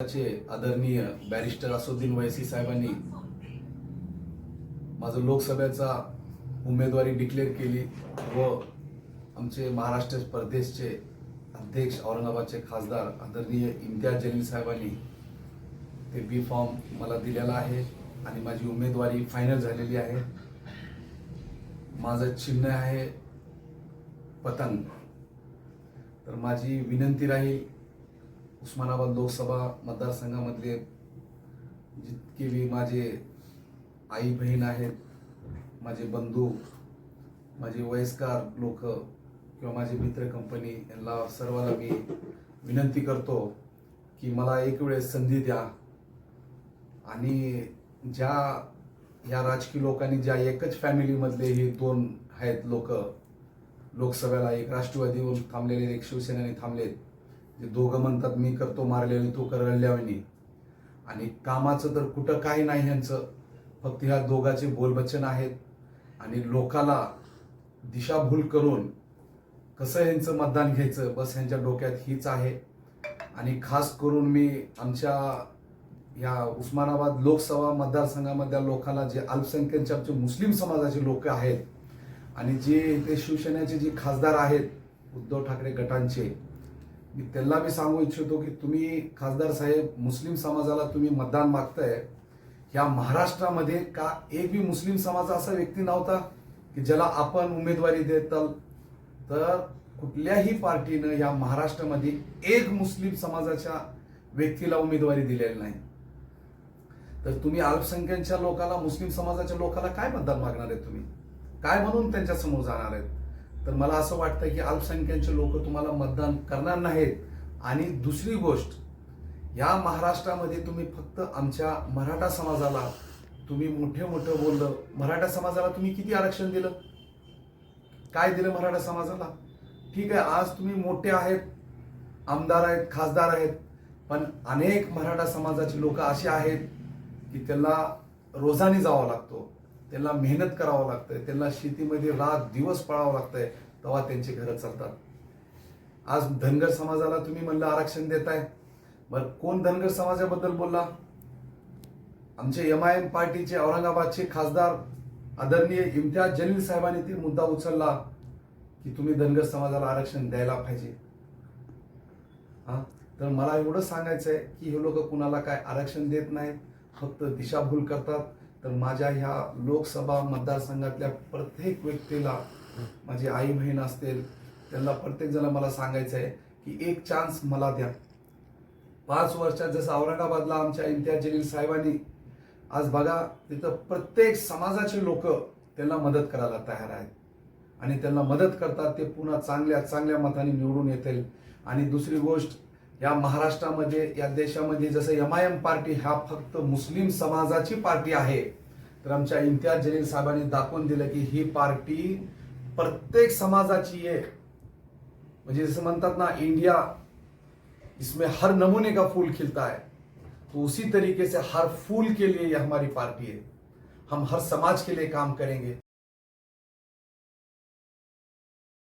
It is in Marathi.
आदरणीय बॅरिस्टर असुद्दीन वैसी साहेबांनी माझं लोकसभेचा उमेदवारी डिक्लेअर केली व आमचे महाराष्ट्र प्रदेशचे अध्यक्ष औरंगाबादचे खासदार आदरणीय इम्तियाज जलील साहेबांनी ते बी फॉर्म मला दिलेला आहे आणि माझी उमेदवारी फायनल झालेली आहे. माझं चिन्ह आहे पतंग. तर माझी विनंती राहील उस्मानाबाद लोकसभा मतदारसंघामधले जितके बी माझे आई बहीण आहेत माझे बंधू माझे वयस्कर लोक किंवा माझे मित्र कंपनी यांना सर्वांना मी विनंती करतो की मला एक वेळेस संधी द्या. आणि ज्या या राजकीय लोकांनी ज्या एकच फॅमिलीमधले हे दोन आहेत लोक लोकसभेला एक राष्ट्रवादीहून थांबलेले एक शिवसेनेने थांबलेत जे दोघं म्हणतात मी करतो मारलेली तू करल्यावानी आणि कामाचं तर कुठं काही नाही ह्यांचं. फक्त ह्या दोघाचे बोलबच्चन आहेत. आणि लोकाला दिशाभूल करून कसं ह्यांचं मतदान घ्यायचं बस ह्यांच्या डोक्यात हीच आहे. आणि खास करून मी आमच्या या उस्मानाबाद लोकसभा मतदारसंघामधल्या लोकांना जे अल्पसंख्याचे आमचे मुस्लिम समाजाचे लोक आहेत आणि जे इथे शिवसेनेचे जे खासदार आहेत उद्धव ठाकरे गटांचे मी त्यांना मी सांगू इच्छितो की तुम्ही खासदार साहेब मुस्लिम समाजाला तुम्ही मतदान मागताय. या महाराष्ट्रामध्ये का एक बी मुस्लिम समाज असा व्यक्ती नव्हता की ज्याला आपण उमेदवारी देताल? तर कुठल्याही पार्टीनं या महाराष्ट्रामध्ये एक मुस्लिम समाजाच्या व्यक्तीला उमेदवारी दिलेली नाही. तर तुम्ही अल्पसंख्याच्या लोकाला मुस्लिम समाजाच्या लोकाला काय मतदान मागणार आहेत तुम्ही? काय म्हणून त्यांच्यासमोर जाणार आहेत? तर मला असं वाटतं की अल्पसंख्यांचे लोक तुम्हाला मतदान करणार नाहीत. आणि दुसरी गोष्ट या महाराष्ट्रामध्ये तुम्ही फक्त आमच्या मराठा समाजाला तुम्ही मोठे मोठं बोललं मराठा समाजाला तुम्ही किती आरक्षण दिलं? काय दिलं मराठा समाजाला? ठीक आहे आज तुम्ही मोठे आहेत आमदार आहेत खासदार आहेत पण अनेक मराठा समाजाचे लोक असे आहेत की त्यांना रोजाने जावं लागतो त्यांना मेहनत करावं लागतंय त्यांना शेतीमध्ये रात दिवस पळावं लागतंय. तेव्हा त्यांचे घरं चालतात. आज धनगर समाजाला तुम्ही म्हणलं आरक्षण देताय. बरं कोण धनगर समाजाबद्दल बोलला? आमचे एम आय एम पार्टीचे औरंगाबादचे खासदार आदरणीय इम्तियाज जलील साहेबांनी ते मुद्दा उचलला की तुम्ही धनगर समाजाला आरक्षण द्यायला पाहिजे. हा? तर मला एवढं सांगायचं आहे की हे लोक कुणाला काय आरक्षण देत नाहीत फक्त दिशाभूल करतात. तर माझ्या ह्या लोकसभा मतदारसंघातल्या प्रत्येक व्यक्तीला माझी आई बहीण असतील त्यांना प्रत्येक जण मला सांगायचं आहे की एक चान्स मला द्या. पाच वर्षात जसं औरंगाबादला आमच्या इम्तियाज जलील साहेबांनी आज बघा तिथं प्रत्येक समाजाचे लोक त्यांना मदत करायला तयार आहेत. आणि त्यांना मदत करतात ते पुन्हा चांगल्या चांगल्या मताने निवडून येतील. आणि दुसरी गोष्ट या महाराष्ट्रामध्ये या देशामध्ये जसं एम आय एम पार्टी हा फक्त मुस्लिम समाजाची पार्टी आहे. तर आमच्या इम्तियाज जलील साहेबांनी दाखवून दिलं की ही पार्टी प्रत्येक समाजाची आहे म्हणजे जसं म्हणतात ना इंडिया इसमें हर नमूने का फूल खिलता है तो उसी तरीके से हर फूल के लिए ये हमारी पार्टी है। हम हर समाज के लिए काम करेंगे।